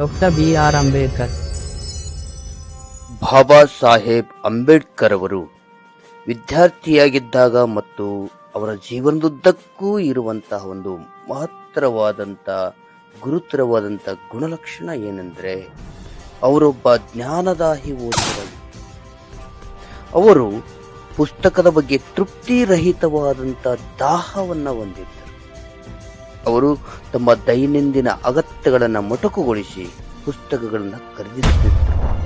Doctor B R Ambedkar Baba Saheb Ambedkar ಅವರು ವಿದ್ಯಾರ್ಥಿಯಾಗಿದ್ದಾಗ ಮತ್ತು ಅವರ ಜೀವನದುದ್ದಕ್ಕೂ ಇರುವಂತಹ ಒಂದು ಮಹತ್ತರವಾದಂಥ ಗುರುತರವಾದಂಥ ಗುಣಲಕ್ಷಣ ಏನೆಂದರೆ ಅವರೊಬ್ಬ ಜ್ಞಾನದಾಹಿ ಓದುವ ಅವರು ಪುಸ್ತಕದ ಬಗ್ಗೆ ತೃಪ್ತಿರಹಿತವಾದಂಥ ದಾಹವನ್ನು ಹೊಂದಿದ್ದರು ಅವರು ತಮ್ಮ ದೈನಂದಿನ ಅಗತ್ಯಗಳನ್ನು ಮೊಟಕುಗೊಳಿಸಿ ಪುಸ್ತಕಗಳನ್ನು ಖರೀದಿಸುತ್ತಿದ್ದರು.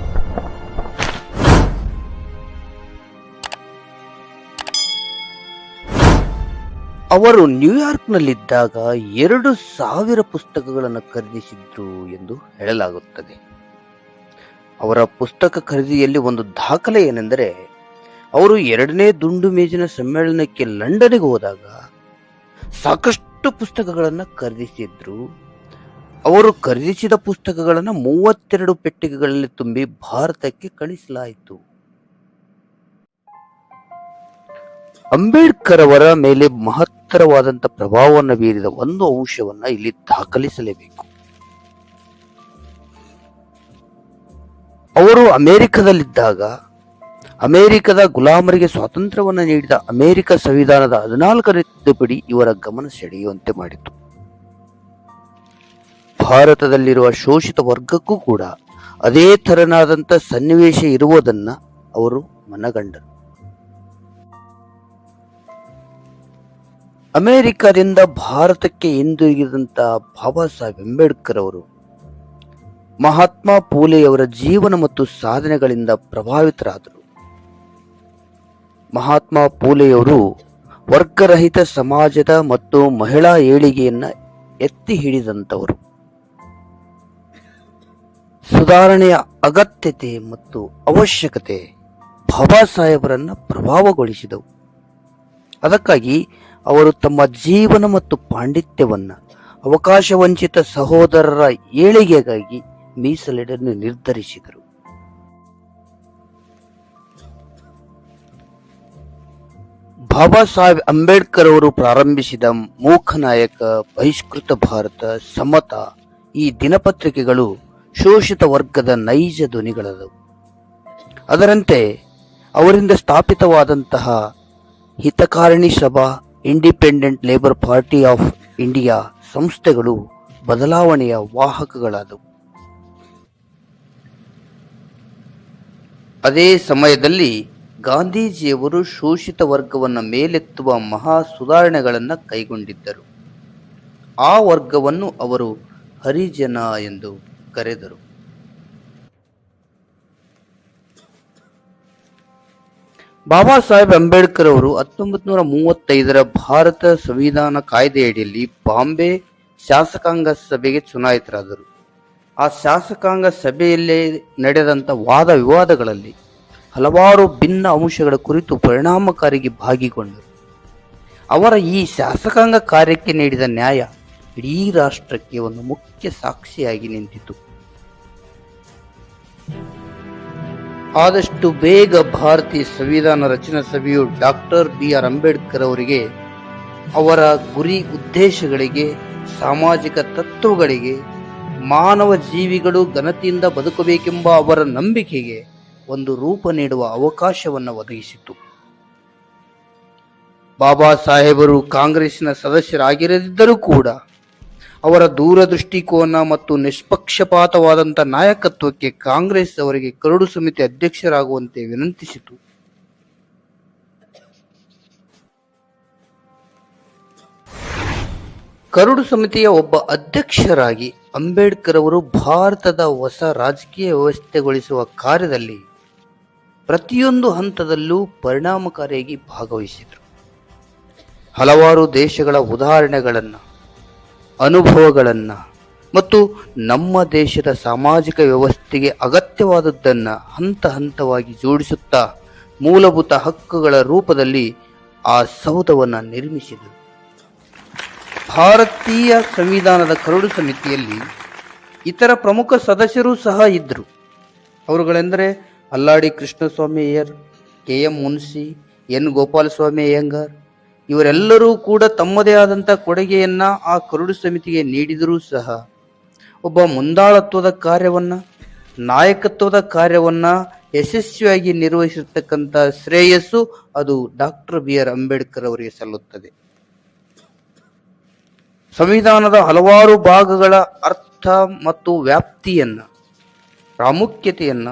ಅವರು ನ್ಯೂಯಾರ್ಕ್ನಲ್ಲಿದ್ದಾಗ ಎರಡು ಸಾವಿರ ಪುಸ್ತಕಗಳನ್ನು ಖರೀದಿಸಿದ್ರು ಎಂದು ಹೇಳಲಾಗುತ್ತದೆ. ಅವರ ಪುಸ್ತಕ ಖರೀದಿಯಲ್ಲಿ ಒಂದು ದಾಖಲೆ ಏನೆಂದರೆ, ಅವರು ಎರಡನೇ ದುಂಡು ಮೇಜಿನ ಸಮ್ಮೇಳನಕ್ಕೆ ಲಂಡನ್ಗೆ ಹೋದಾಗ ಸಾಕಷ್ಟು ಪುಸ್ತಕಗಳನ್ನು ಖರೀದಿಸಿದ್ರು. ಅವರು ಖರೀದಿಸಿದ ಪುಸ್ತಕಗಳನ್ನು ಮೂವತ್ತೆರಡು ಪೆಟ್ಟಿಗೆಗಳಲ್ಲಿ ತುಂಬಿ ಭಾರತಕ್ಕೆ ಕಳಿಸಲಾಯಿತು. ಅಂಬೇಡ್ಕರ್ ಅವರ ಮೇಲೆ ಮಹತ್ತರವಾದಂಥ ಪ್ರಭಾವವನ್ನು ಬೀರಿದ ಒಂದು ಅಂಶವನ್ನ ಇಲ್ಲಿ ದಾಖಲಿಸಲೇಬೇಕು. ಅವರು ಅಮೆರಿಕದಲ್ಲಿದ್ದಾಗ ಅಮೆರಿಕದ ಗುಲಾಮರಿಗೆ ಸ್ವಾತಂತ್ರ್ಯವನ್ನು ನೀಡಿದ ಅಮೆರಿಕ ಸಂವಿಧಾನದ ಹದಿನಾಲ್ಕನೇ ತಿದ್ದುಪಡಿ ಇವರ ಗಮನ ಸೆಳೆಯುವಂತೆ ಮಾಡಿತು. ಭಾರತದಲ್ಲಿರುವ ಶೋಷಿತ ವರ್ಗಕ್ಕೂ ಕೂಡ ಅದೇ ತರನಾದಂಥ ಸನ್ನಿವೇಶ ಇರುವುದನ್ನು ಅವರು ಮನಗಂಡರು. ಅಮೆರಿಕದಿಂದ ಭಾರತಕ್ಕೆ ಹಿಂದಿರುಗಿದಂಥ ಬಾಬಾ ಸಾಹೇಬ್ ಅಂಬೇಡ್ಕರ್ ಅವರು ಮಹಾತ್ಮ ಪೂಲೆಯವರ ಜೀವನ ಮತ್ತು ಸಾಧನೆಗಳಿಂದ ಪ್ರಭಾವಿತರಾದರು. ಮಹಾತ್ಮ ಪೂಲೆಯವರು ವರ್ಗರಹಿತ ಸಮಾಜದ ಮತ್ತು ಮಹಿಳಾ ಏಳಿಗೆಯನ್ನು ಎತ್ತಿ ಹಿಡಿದಂಥವರು. ಸುಧಾರಣೆಯ ಅಗತ್ಯತೆ ಮತ್ತು ಅವಶ್ಯಕತೆ ಬಾಬಾ ಸಾಹೇಬರನ್ನು ಪ್ರಭಾವಗೊಳಿಸಿದವು. ಅದಕ್ಕಾಗಿ ಅವರು ತಮ್ಮ ಜೀವನ ಮತ್ತು ಪಾಂಡಿತ್ಯವನ್ನ ಅವಕಾಶ ವಂಚಿತ ಸಹೋದರರ ಏಳಿಗೆಗಾಗಿ ಮೀಸಲಿಡಲು ನಿರ್ಧರಿಸಿದರು. ಬಾಬಾ ಸಾಹೇಬ್ ಅಂಬೇಡ್ಕರ್ ಅವರು ಪ್ರಾರಂಭಿಸಿದ ಮೂಕನಾಯಕ ಬಹಿಷ್ಕೃತ ಭಾರತ ಸಮತ ಈ ದಿನಪತ್ರಿಕೆಗಳು ಶೋಷಿತ ವರ್ಗದ ನೈಜ ಧ್ವನಿಗಳದವು. ಅದರಂತೆ ಅವರಿಂದ ಸ್ಥಾಪಿತವಾದಂತಹ Hitakarini Sabha independent labour party of India ಸಂಸ್ಥೆಗಳು ಬದಲಾವಣೆಯ ವಾಹಕಗಳಾದವು. ಅದೇ ಸಮಯದಲ್ಲಿ ಗಾಂಧೀಜಿಯವರು ಶೋಷಿತ ವರ್ಗವನ್ನು ಮೇಲೆತ್ತುವ ಮಹಾ ಸುಧಾರಣೆಗಳನ್ನು ಕೈಗೊಂಡಿದ್ದರು. ಆ ವರ್ಗವನ್ನು ಅವರು ಹರಿಜನ ಎಂದು ಕರೆದರು. ಬಾಬಾ ಸಾಹೇಬ್ ಅಂಬೇಡ್ಕರ್ ಅವರು ಹತ್ತೊಂಬತ್ತು ನೂರ ಮೂವತ್ತೈದರ ಭಾರತ ಸಂವಿಧಾನ ಕಾಯ್ದೆಯಡಿಯಲ್ಲಿ ಬಾಂಬೆ ಶಾಸಕಾಂಗ ಸಭೆಗೆ ಚುನಾಯಿತರಾದರು. ಆ ಶಾಸಕಾಂಗ ಸಭೆಯಲ್ಲೇ ನಡೆದಂತ ವಾದ ವಿವಾದಗಳಲ್ಲಿ ಹಲವಾರು ಭಿನ್ನ ಅಂಶಗಳ ಕುರಿತು ಪರಿಣಾಮಕಾರಿಗೆ ಭಾಗಿಗೊಂಡರು. ಅವರ ಈ ಶಾಸಕಾಂಗ ಕಾರ್ಯಕ್ಕೆ ನೀಡಿದ ನ್ಯಾಯ ಇಡೀ ರಾಷ್ಟ್ರಕ್ಕೆ ಒಂದು ಮುಖ್ಯ ಸಾಕ್ಷಿಯಾಗಿ ನಿಂತಿತು. ಆದಷ್ಟು ಬೇಗ ಭಾರತೀಯ ಸಂವಿಧಾನ ರಚನಾ ಸಭೆಯು ಡಾಕ್ಟರ್ ಬಿ. ಆರ್. ಅಂಬೇಡ್ಕರ್ ಅವರಿಗೆ, ಅವರ ಗುರಿ ಉದ್ದೇಶಗಳಿಗೆ, ಸಾಮಾಜಿಕ ತತ್ವಗಳಿಗೆ, ಮಾನವ ಜೀವಿಗಳು ಘನತೆಯಿಂದ ಬದುಕಬೇಕೆಂಬ ಅವರ ನಂಬಿಕೆಗೆ ಒಂದು ರೂಪ ನೀಡುವ ಅವಕಾಶವನ್ನು ಒದಗಿಸಿತು. ಬಾಬಾ ಸಾಹೇಬರು ಕಾಂಗ್ರೆಸ್ನ ಸದಸ್ಯರಾಗಿರದಿದ್ದರೂ ಕೂಡ ಅವರ ದೂರದೃಷ್ಟಿಕೋನ ಮತ್ತು ನಿಷ್ಪಕ್ಷಪಾತವಾದಂಥ ನಾಯಕತ್ವಕ್ಕೆ ಕಾಂಗ್ರೆಸ್ ಅವರಿಗೆ ಕರಡು ಸಮಿತಿ ಅಧ್ಯಕ್ಷರಾಗುವಂತೆ ವಿನಂತಿಸಿತು. ಕರಡು ಸಮಿತಿಯ ಒಬ್ಬ ಅಧ್ಯಕ್ಷರಾಗಿ ಅಂಬೇಡ್ಕರ್ ಅವರು ಭಾರತದ ಹೊಸ ರಾಜಕೀಯ ವ್ಯವಸ್ಥೆಗೊಳಿಸುವ ಕಾರ್ಯದಲ್ಲಿ ಪ್ರತಿಯೊಂದು ಹಂತದಲ್ಲೂ ಪರಿಣಾಮಕಾರಿಯಾಗಿ ಭಾಗವಹಿಸಿದರು. ಹಲವಾರು ದೇಶಗಳ ಉದಾಹರಣೆಗಳನ್ನು, ಅನುಭವಗಳನ್ನು ಮತ್ತು ನಮ್ಮ ದೇಶದ ಸಾಮಾಜಿಕ ವ್ಯವಸ್ಥೆಗೆ ಅಗತ್ಯವಾದದ್ದನ್ನು ಹಂತ ಹಂತವಾಗಿ ಜೋಡಿಸುತ್ತಾ ಮೂಲಭೂತ ಹಕ್ಕುಗಳ ರೂಪದಲ್ಲಿ ಆ ಸೌಧವನ್ನು ನಿರ್ಮಿಸಿದರು. ಭಾರತೀಯ ಸಂವಿಧಾನದ ಕರಡು ಸಮಿತಿಯಲ್ಲಿ ಇತರ ಪ್ರಮುಖ ಸದಸ್ಯರು ಸಹ ಇದ್ದರು ಅವರುಗಳೆಂದರೆ Alladi Krishnaswami Iyer, K M Munshi, N Gopalaswami Ayyangar, ಇವರೆಲ್ಲರೂ ಕೂಡ ತಮ್ಮದೇ ಆದಂಥ ಕೊಡುಗೆಯನ್ನ ಆ ಕರುಡು ಸಮಿತಿಗೆ ನೀಡಿದರೂ ಸಹ ಒಬ್ಬ ಮುಂದಾಳತ್ವದ ಕಾರ್ಯವನ್ನ, ನಾಯಕತ್ವದ ಕಾರ್ಯವನ್ನ ಯಶಸ್ವಿಯಾಗಿ ನಿರ್ವಹಿಸಿರ್ತಕ್ಕಂಥ ಶ್ರೇಯಸ್ಸು ಅದು ಡಾಕ್ಟರ್ ಬಿ ಆರ್ ಅಂಬೇಡ್ಕರ್ ಅವರಿಗೆ ಸಲ್ಲುತ್ತದೆ. ಸಂವಿಧಾನದ ಹಲವಾರು ಭಾಗಗಳ ಅರ್ಥ ಮತ್ತು ವ್ಯಾಪ್ತಿಯನ್ನ, ಪ್ರಾಮುಖ್ಯತೆಯನ್ನ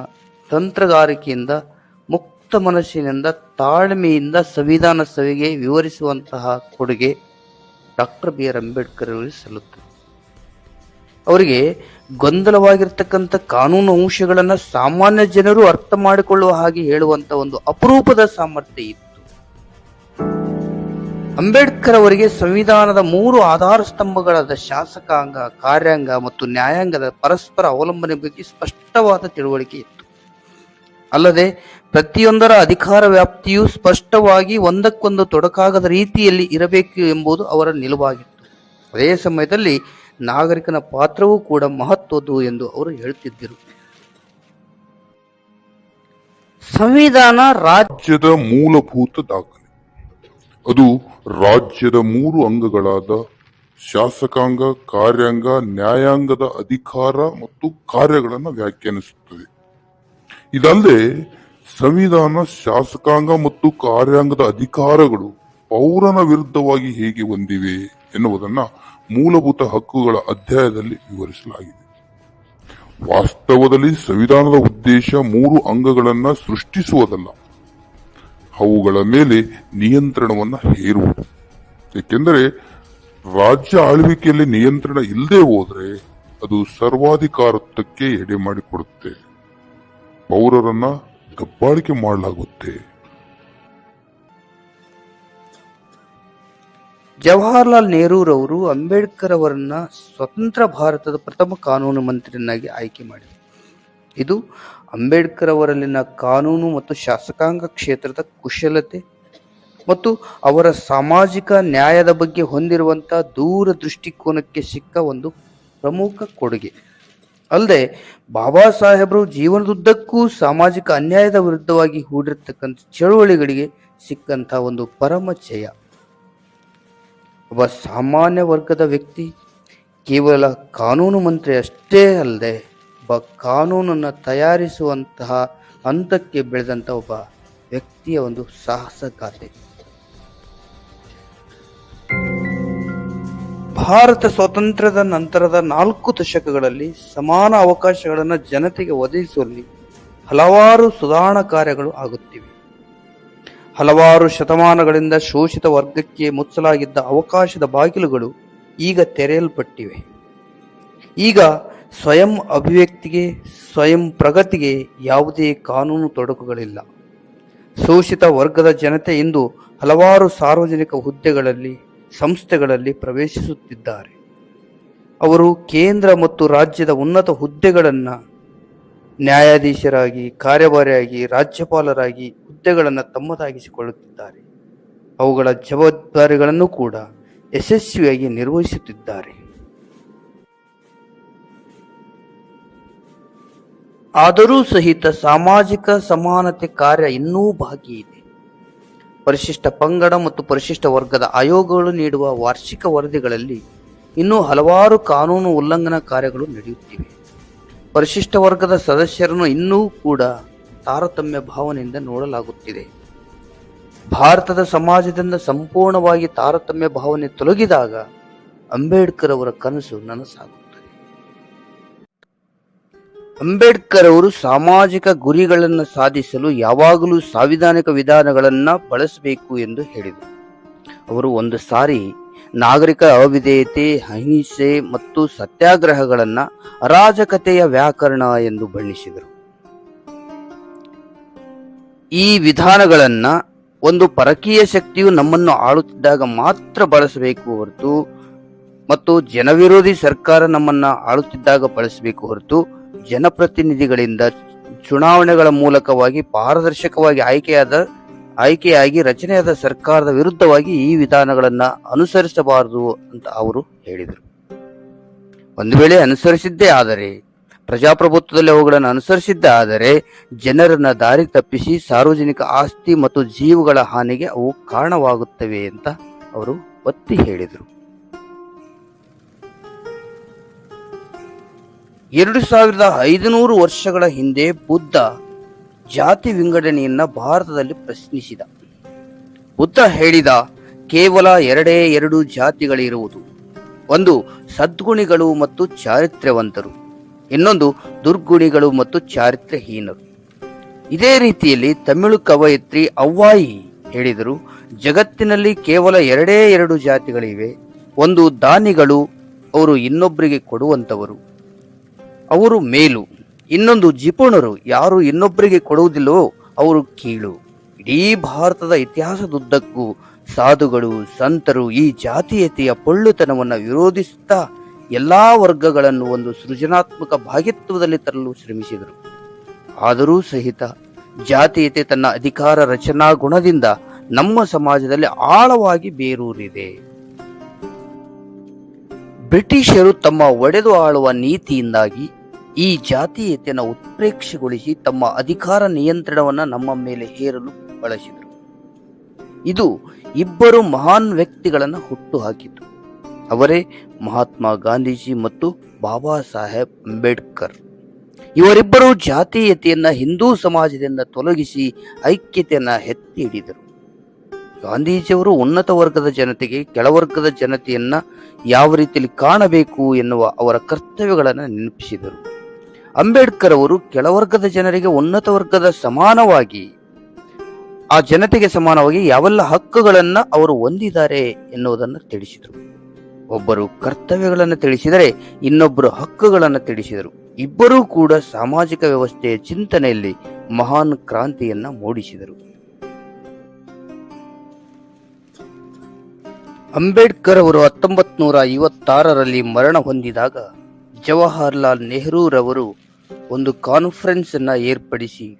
ತಂತ್ರಗಾರಿಕೆಯಿಂದ, ಮುಕ್ತ ಮನಸ್ಸಿನಿಂದ, ತಾಳ್ಮೆಯಿಂದ ಸಂವಿಧಾನ ಸಭೆಗೆ ವಿವರಿಸುವಂತಹ ಕೊಡುಗೆ ಡಾಕ್ಟರ್ ಬಿ ಆರ್ ಅಂಬೇಡ್ಕರ್ ಅವರಿಗೆ ಸಲ್ಲುತ್ತದೆ. ಅವರಿಗೆ ಗೊಂದಲವಾಗಿರ್ತಕ್ಕಂಥ ಕಾನೂನು ಅಂಶಗಳನ್ನು ಸಾಮಾನ್ಯ ಜನರು ಅರ್ಥ ಮಾಡಿಕೊಳ್ಳುವ ಹಾಗೆ ಹೇಳುವಂತ ಒಂದು ಅಪರೂಪದ ಸಾಮರ್ಥ್ಯ ಇತ್ತು. ಅಂಬೇಡ್ಕರ್ ಅವರಿಗೆ ಸಂವಿಧಾನದ ಮೂರು ಆಧಾರ ಸ್ತಂಭಗಳಾದ ಶಾಸಕಾಂಗ, ಕಾರ್ಯಾಂಗ ಮತ್ತು ನ್ಯಾಯಾಂಗದ ಪರಸ್ಪರ ಅವಲಂಬನೆ ಬಗ್ಗೆ ಸ್ಪಷ್ಟವಾದ ತಿಳುವಳಿಕೆ ಇತ್ತು. ಅಲ್ಲದೆ ಪ್ರತಿಯೊಂದರ ಅಧಿಕಾರ ವ್ಯಾಪ್ತಿಯು ಸ್ಪಷ್ಟವಾಗಿ ಒಂದಕ್ಕೊಂದು ತೊಡಕಾಗದ ರೀತಿಯಲ್ಲಿ ಇರಬೇಕು ಎಂಬುದು ಅವರ ನಿಲುವಾಗಿತ್ತು. ಅದೇ ಸಮಯದಲ್ಲಿ ನಾಗರಿಕನ ಪಾತ್ರವೂ ಕೂಡ ಮಹತ್ವದ್ದು ಎಂದು ಅವರು ಹೇಳುತ್ತಿದ್ದರು ಸಂವಿಧಾನ ರಾಜ್ಯದ ಮೂಲಭೂತ ದಾಖಲೆ. ಅದು ರಾಜ್ಯದ ಮೂರು ಅಂಗಗಳಾದ ಶಾಸಕಾಂಗ, ಕಾರ್ಯಾಂಗ, ನ್ಯಾಯಾಂಗದ ಅಧಿಕಾರ ಮತ್ತು ಕಾರ್ಯಗಳನ್ನು ವ್ಯಾಖ್ಯಾನಿಸುತ್ತದೆ. ಇದಲ್ಲದೆ ಸಂವಿಧಾನ, ಶಾಸಕಾಂಗ ಮತ್ತು ಕಾರ್ಯಾಂಗದ ಅಧಿಕಾರಗಳು ಪೌರನ ವಿರುದ್ಧವಾಗಿ ಹೇಗೆ ಹೊಂದಿವೆ ಎನ್ನುವುದನ್ನ ಮೂಲಭೂತ ಹಕ್ಕುಗಳ ಅಧ್ಯಾಯದಲ್ಲಿ ವಿವರಿಸಲಾಗಿದೆ. ವಾಸ್ತವದಲ್ಲಿ ಸಂವಿಧಾನದ ಉದ್ದೇಶ ಮೂರು ಅಂಗಗಳನ್ನ ಸೃಷ್ಟಿಸುವುದಲ್ಲ. ಅವುಗಳ ಮೇಲೆ ನಿಯಂತ್ರಣವನ್ನು ಹೇರುವುದು. ಏಕೆಂದರೆ ರಾಜ್ಯ ಆಳ್ವಿಕೆಯಲ್ಲಿ ನಿಯಂತ್ರಣ ಇಲ್ಲದೆ ಹೋದರೆ ಅದು ಸರ್ವಾಧಿಕಾರತ್ವಕ್ಕೆ ಎಡೆ ಮಾಡಿಕೊಡುತ್ತೆ. ಪೌರರನ್ನ ದಬ್ಬಾಳಿಕೆ ಮಾಡಲಾಗುತ್ತೆ. ಜವಾಹರ್ಲಾಲ್ ನೆಹರೂರವರು ಅಂಬೇಡ್ಕರ್ ಅವರನ್ನ ಸ್ವತಂತ್ರ ಭಾರತದ ಪ್ರಥಮ ಕಾನೂನು ಮಂತ್ರಿಯನ್ನಾಗಿ ಆಯ್ಕೆ ಮಾಡಿದರು. ಇದು ಅಂಬೇಡ್ಕರ್ ಅವರಲ್ಲಿನ ಕಾನೂನು ಮತ್ತು ಶಾಸಕಾಂಗ ಕ್ಷೇತ್ರದ ಕುಶಲತೆ ಮತ್ತು ಅವರ ಸಾಮಾಜಿಕ ನ್ಯಾಯದ ಬಗ್ಗೆ ಹೊಂದಿರುವಂತಹ ದೂರ ದೃಷ್ಟಿಕೋನಕ್ಕೆ ಸಿಕ್ಕ ಒಂದು ಪ್ರಮುಖ ಕೊಡುಗೆ. ಅಲ್ಲದೆ ಬಾಬಾ ಸಾಹೇಬರು ಜೀವನದುದ್ದಕ್ಕೂ ಸಾಮಾಜಿಕ ಅನ್ಯಾಯದ ವಿರುದ್ಧವಾಗಿ ಹೂಡಿರ್ತಕ್ಕಂಥ ಚಳುವಳಿಗಳಿಗೆ ಸಿಕ್ಕಂಥ ಒಂದು ಪರಮ ಜಯ. ಒಬ್ಬ ಸಾಮಾನ್ಯ ವರ್ಗದ ವ್ಯಕ್ತಿ ಕೇವಲ ಕಾನೂನು ಮಂತ್ರಿ ಅಷ್ಟೇ ಅಲ್ಲದೆ ಒಬ್ಬ ಕಾನೂನನ್ನು ತಯಾರಿಸುವಂತಹ ಹಂತಕ್ಕೆ ಬೆಳೆದಂಥ ಒಬ್ಬ ವ್ಯಕ್ತಿಯ ಒಂದು ಸಾಹಸ ಗಾಥೆ ಭಾರತ ಸ್ವಾತಂತ್ರ್ಯದ ನಂತರದ ನಾಲ್ಕು ದಶಕಗಳಲ್ಲಿ ಸಮಾನ ಅವಕಾಶಗಳನ್ನು ಜನತೆಗೆ ಒದಗಿಸುವಲ್ಲಿ ಹಲವಾರು ಸುಧಾರಣಾ ಕಾರ್ಯಗಳು ಆಗುತ್ತಿವೆ. ಹಲವಾರು ಶತಮಾನಗಳಿಂದ ಶೋಷಿತ ವರ್ಗಕ್ಕೆ ಮುಚ್ಚಲಾಗಿದ್ದ ಅವಕಾಶದ ಬಾಗಿಲುಗಳು ಈಗ ತೆರೆಯಲ್ಪಟ್ಟಿವೆ. ಈಗ ಸ್ವಯಂ ಅಭಿವ್ಯಕ್ತಿಗೆ, ಸ್ವಯಂ ಪ್ರಗತಿಗೆ ಯಾವುದೇ ಕಾನೂನು ತೊಡಕುಗಳಿಲ್ಲ. ಶೋಷಿತ ವರ್ಗದ ಜನತೆ ಇಂದು ಹಲವಾರು ಸಾರ್ವಜನಿಕ ಹುದ್ದೆಗಳಲ್ಲಿ ಸಂಸ್ಥೆಗಳಲ್ಲಿ ಪ್ರವೇಶಿಸುತ್ತಿದ್ದಾರೆ. ಅವರು ಕೇಂದ್ರ ಮತ್ತು ರಾಜ್ಯದ ಉನ್ನತ ಹುದ್ದೆಗಳನ್ನು ನ್ಯಾಯಾಧೀಶರಾಗಿ, ಕಾರ್ಯಭಾರಿಯಾಗಿ, ರಾಜ್ಯಪಾಲರಾಗಿ ಹುದ್ದೆಗಳನ್ನು ತಮ್ಮದಾಗಿಸಿಕೊಳ್ಳುತ್ತಿದ್ದಾರೆ. ಅವುಗಳ ಜವಾಬ್ದಾರಿಗಳನ್ನು ಕೂಡ ಯಶಸ್ವಿಯಾಗಿ ನಿರ್ವಹಿಸುತ್ತಿದ್ದಾರೆ. ಆದರೂ ಸಹಿತ ಸಾಮಾಜಿಕ ಸಮಾನತೆ ಕಾರ್ಯ ಇನ್ನೂ ಬಾಕಿ ಇದೆ. ಪರಿಶಿಷ್ಟ ಪಂಗಡ ಮತ್ತು ಪರಿಶಿಷ್ಟ ವರ್ಗದ ಆಯೋಗಗಳು ನೀಡುವ ವಾರ್ಷಿಕ ವರದಿಗಳಲ್ಲಿ ಇನ್ನೂ ಹಲವಾರು ಕಾನೂನು ಉಲ್ಲಂಘನಾ ಕಾರ್ಯಗಳು ನಡೆಯುತ್ತಿವೆ. ಪರಿಶಿಷ್ಟ ವರ್ಗದ ಸದಸ್ಯರನ್ನು ಇನ್ನೂ ಕೂಡ ತಾರತಮ್ಯ ಭಾವನೆಯಿಂದ ನೋಡಲಾಗುತ್ತಿದೆ. ಭಾರತದ ಸಮಾಜದಿಂದ ಸಂಪೂರ್ಣವಾಗಿ ತಾರತಮ್ಯ ಭಾವನೆ ತೊಲಗಿದಾಗ ಅಂಬೇಡ್ಕರ್ ಅವರ ಕನಸು ನನಸಾಗುತ್ತದೆ. ಅಂಬೇಡ್ಕರ್ ಅವರು ಸಾಮಾಜಿಕ ಗುರಿಗಳನ್ನು ಸಾಧಿಸಲು ಯಾವಾಗಲೂ ಸಾಂವಿಧಾನಿಕ ವಿಧಾನಗಳನ್ನು ಬಳಸಬೇಕು ಎಂದು ಹೇಳಿದರು. ಅವರು ಒಂದು ಸಾರಿ ನಾಗರಿಕ ಅವಿಧೇಯತೆ, ಅಹಿಂಸೆ ಮತ್ತು ಸತ್ಯಾಗ್ರಹಗಳನ್ನು ಅರಾಜಕತೆಯ ವ್ಯಾಕರಣ ಎಂದು ಬಣ್ಣಿಸಿದರು. ಈ ವಿಧಾನಗಳನ್ನು ಒಂದು ಪರಕೀಯ ಶಕ್ತಿಯು ನಮ್ಮನ್ನು ಆಳುತ್ತಿದ್ದಾಗ ಮಾತ್ರ ಬಳಸಬೇಕು ಹೊರತು ಮತ್ತು ಜನವಿರೋಧಿ ಸರ್ಕಾರ ನಮ್ಮನ್ನು ಆಳುತ್ತಿದ್ದಾಗ ಬಳಸಬೇಕು ಹೊರತು ಜನಪ್ರತಿನಿಧಿಗಳಿಂದ ಚುನಾವಣೆಗಳ ಮೂಲಕವಾಗಿ ಪಾರದರ್ಶಕವಾಗಿ ಆಯ್ಕೆಯಾದ, ಆಯ್ಕೆಯಾಗಿ ರಚನೆಯಾದ ಸರ್ಕಾರದ ವಿರುದ್ಧವಾಗಿ ಈ ವಿಧಾನಗಳನ್ನು ಅನುಸರಿಸಬಾರದು ಅಂತ ಅವರು ಹೇಳಿದರು. ಒಂದು ವೇಳೆ ಅನುಸರಿಸಿದ್ದೇ ಆದರೆ, ಪ್ರಜಾಪ್ರಭುತ್ವದಲ್ಲಿ ಅವುಗಳನ್ನು ಅನುಸರಿಸಿದ್ದೇ ಆದರೆ, ಜನರನ್ನ ದಾರಿ ತಪ್ಪಿಸಿ ಸಾರ್ವಜನಿಕ ಆಸ್ತಿ ಮತ್ತು ಜೀವಗಳ ಹಾನಿಗೆ ಅವು ಕಾರಣವಾಗುತ್ತವೆ ಅಂತ ಅವರು ಒತ್ತಿ ಹೇಳಿದರು. ಎರಡು ಸಾವಿರದ ಐದುನೂರು ವರ್ಷಗಳ ಹಿಂದೆ ಬುದ್ಧ ಜಾತಿ ವಿಂಗಡಣೆಯನ್ನ ಭಾರತದಲ್ಲಿ ಪ್ರಶ್ನಿಸಿದ. ಬುದ್ಧ ಹೇಳಿದ, ಕೇವಲ ಎರಡೇ ಎರಡು ಜಾತಿಗಳಿರುವುದು, ಒಂದು ಸದ್ಗುಣಿಗಳು ಮತ್ತು ಚಾರಿತ್ರ್ಯವಂತರು, ಇನ್ನೊಂದು ದುರ್ಗುಣಿಗಳು ಮತ್ತು ಚಾರಿತ್ರ್ಯಹೀನರು. ಇದೇ ರೀತಿಯಲ್ಲಿ ತಮಿಳು ಕವಯಿತ್ರಿ ಅವ್ವಾಯಿ ಹೇಳಿದರು, ಜಗತ್ತಿನಲ್ಲಿ ಕೇವಲ ಎರಡೇ ಎರಡು ಜಾತಿಗಳಿವೆ, ಒಂದು ದಾನಿಗಳು, ಅವರು ಇನ್ನೊಬ್ಬರಿಗೆ ಕೊಡುವಂತವರು ಅವರು ಮೇಲು. ಇನ್ನೊಂದು ಜಿಪುಣರು, ಯಾರು ಇನ್ನೊಬ್ಬರಿಗೆ ಕೊಡುವುದಿಲ್ಲವೋ ಅವರು ಕೀಳು. ಇಡೀ ಭಾರತದ ಇತಿಹಾಸದುದ್ದಕ್ಕೂ ಸಾಧುಗಳು, ಸಂತರು ಈ ಜಾತೀಯತೆಯ ಪೊಳ್ಳುತನವನ್ನು ವಿರೋಧಿಸುತ್ತಾ ಎಲ್ಲಾ ವರ್ಗಗಳನ್ನು ಒಂದು ಸೃಜನಾತ್ಮಕ ಭಾಗಿತ್ವದಲ್ಲಿ ತರಲು ಶ್ರಮಿಸಿದರು. ಆದರೂ ಸಹಿತ ಜಾತೀಯತೆ ತನ್ನ ಅಧಿಕಾರ ರಚನಾ ಗುಣದಿಂದ ನಮ್ಮ ಸಮಾಜದಲ್ಲಿ ಆಳವಾಗಿ ಬೇರೂರಿದೆ. ಬ್ರಿಟಿಷರು ತಮ್ಮ ಒಡೆದು ಆಳುವ ನೀತಿಯಿಂದಾಗಿ ಈ ಜಾತೀಯತೆಯನ್ನು ಉತ್ಪ್ರೇಕ್ಷೆಗೊಳಿಸಿ ತಮ್ಮ ಅಧಿಕಾರ ನಿಯಂತ್ರಣವನ್ನು ನಮ್ಮ ಮೇಲೆ ಹೇರಲು ಬಳಸಿದರು. ಇದು ಇಬ್ಬರು ಮಹಾನ್ ವ್ಯಕ್ತಿಗಳನ್ನು ಹುಟ್ಟುಹಾಕಿತು. ಅವರೇ ಮಹಾತ್ಮ ಗಾಂಧೀಜಿ ಮತ್ತು ಬಾಬಾ ಸಾಹೇಬ್ ಅಂಬೇಡ್ಕರ್. ಇವರಿಬ್ಬರು ಜಾತೀಯತೆಯನ್ನು ಹಿಂದೂ ಸಮಾಜದಿಂದ ತೊಲಗಿಸಿ ಐಕ್ಯತೆಯನ್ನು ಎತ್ತಿ ಹಿಡಿದರು. ಗಾಂಧೀಜಿಯವರು ಉನ್ನತ ವರ್ಗದ ಜನತೆಗೆ ಕೆಳವರ್ಗದ ಜನತೆಯನ್ನ ಯಾವ ರೀತಿಯಲ್ಲಿ ಕಾಣಬೇಕು ಎನ್ನುವ ಅವರ ಕರ್ತವ್ಯಗಳನ್ನು ನೆನಪಿಸಿದರು. ಅಂಬೇಡ್ಕರ್ ಅವರು ಕೆಳವರ್ಗದ ಜನರಿಗೆ ಉನ್ನತ ವರ್ಗದ ಸಮಾನವಾಗಿ, ಆ ಜನತೆಗೆ ಸಮಾನವಾಗಿ ಯಾವೆಲ್ಲ ಹಕ್ಕುಗಳನ್ನು ಅವರು ಹೊಂದಿದ್ದಾರೆ ಎನ್ನುವುದನ್ನು ತಿಳಿಸಿದರು. ಒಬ್ಬರು ಕರ್ತವ್ಯಗಳನ್ನು ತಿಳಿಸಿದರೆ ಇನ್ನೊಬ್ಬರು ಹಕ್ಕುಗಳನ್ನು ತಿಳಿಸಿದರು. ಇಬ್ಬರೂ ಕೂಡ ಸಾಮಾಜಿಕ ವ್ಯವಸ್ಥೆಯ ಚಿಂತನೆಯಲ್ಲಿ ಮಹಾನ್ ಕ್ರಾಂತಿಯನ್ನು ಮೂಡಿಸಿದರು. ಅಂಬೇಡ್ಕರ್ ಅವರು ಹತ್ತೊಂಬತ್ ನೂರ ಐವತ್ತಾರರಲ್ಲಿ ಮರಣ ಹೊಂದಿದಾಗ ಜವಾಹರ್ಲಾಲ್ ನೆಹರೂರವರು ಒಂದು ಕಾನ್ಫರೆನ್ಸ್ ಅನ್ನ ಏರ್ಪಡಿಸಿ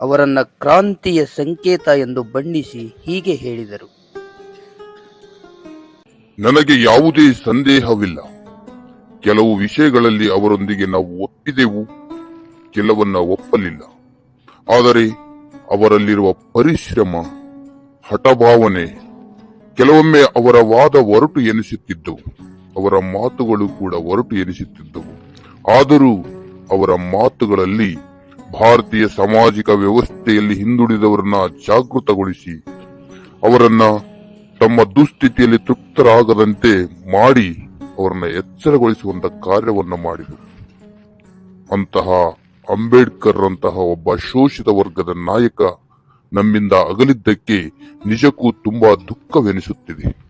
ಅವರನ್ನ ಕ್ರಾಂತಿಯ ಸಂಕೇತ ಎಂದು ಬಣ್ಣಿಸಿ ಹೀಗೆ ಹೇಳಿದರು. ನನಗೆ ಯಾವುದೇ ಸಂದೇಹವಿಲ್ಲ. ಕೆಲವು ವಿಷಯಗಳಲ್ಲಿ ಅವರೊಂದಿಗೆ ನಾವು ಒಪ್ಪಿದೆವು, ಕೆಲವನ್ನ ಒಪ್ಪಲಿಲ್ಲ. ಆದರೆ ಅವರಲ್ಲಿರುವ ಪರಿಶ್ರಮ, ಹಠಭಾವನೆ ಕೆಲವೊಮ್ಮೆ ಅವರ ವಾದ ಒರಟು ಎನಿಸುತ್ತಿದ್ದವು ಅವರ ಮಾತುಗಳು ಕೂಡ ಒರಟು ಎನಿಸುತ್ತಿದ್ದವು. ಆದರೂ ಅವರ ಮಾತುಗಳಲ್ಲಿ ಭಾರತೀಯ ಸಾಮಾಜಿಕ ವ್ಯವಸ್ಥೆಯಲ್ಲಿ ಹಿಂದುಳಿದವರನ್ನ ಜಾಗೃತಗೊಳಿಸಿ, ಅವರನ್ನ ತಮ್ಮ ದುಸ್ಥಿತಿಯಲ್ಲಿ ತೃಪ್ತರಾಗದಂತೆ ಮಾಡಿ ಅವರನ್ನ ಎಚ್ಚರಗೊಳಿಸುವಂತ ಕಾರ್ಯವನ್ನು ಮಾಡಿದರು. ಅಂತಹ ಅಂಬೇಡ್ಕರ್ ಅಂತಹ ಒಬ್ಬ ಶೋಷಿತ ವರ್ಗದ ನಾಯಕ ನಮ್ಮಿಂದ ಅಗಲಿದ್ದಕ್ಕೆ ನಿಜಕ್ಕೂ ತುಂಬಾ ದುಃಖವೆನಿಸುತ್ತಿದೆ.